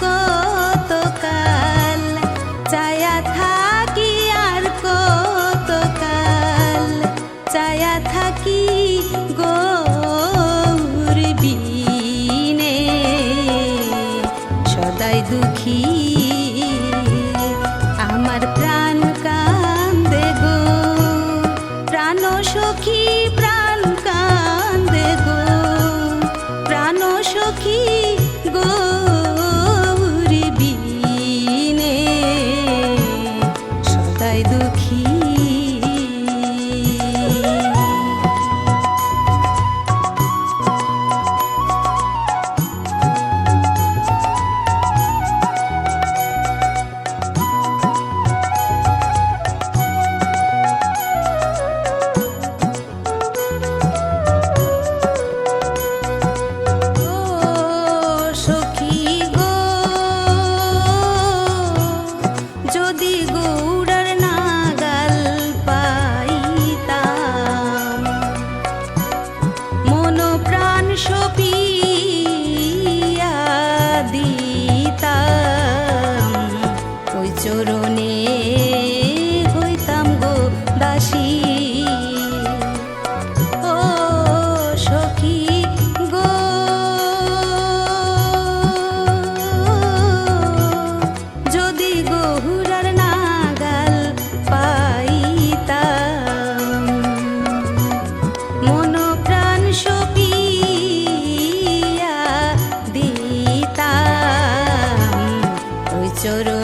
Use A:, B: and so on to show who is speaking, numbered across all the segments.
A: পথ চায়া থাকি চায়া থাকি দুঃখী আমার প্রাণ কান্দে দেব প্রাণ সখী ছবি çoruk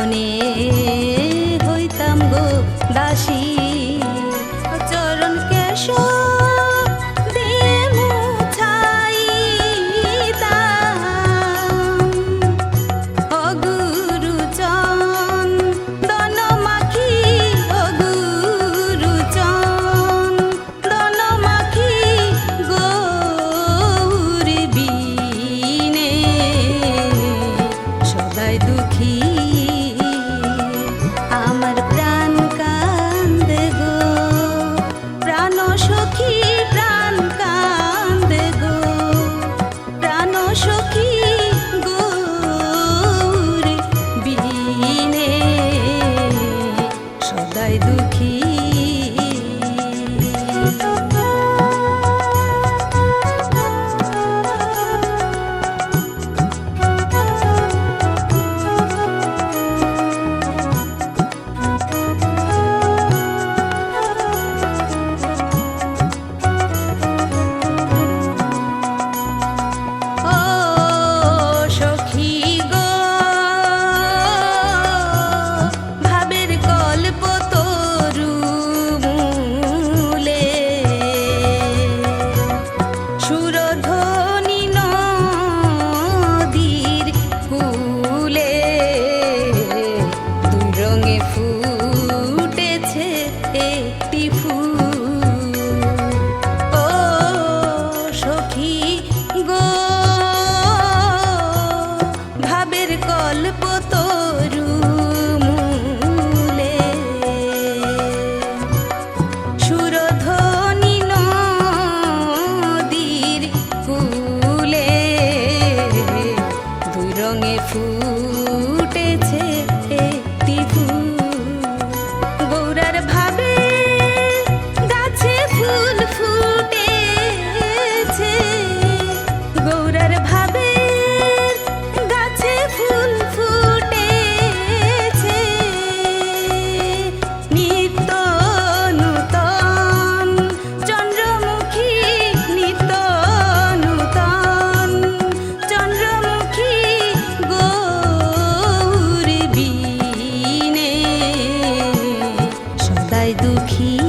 A: একটি ফুল। ও সখী গো, ভাবের কল্প তরু মূলে। সুরধ্বনি নদীর ফুলে দুই রঙে ফুটেছে দুঃখী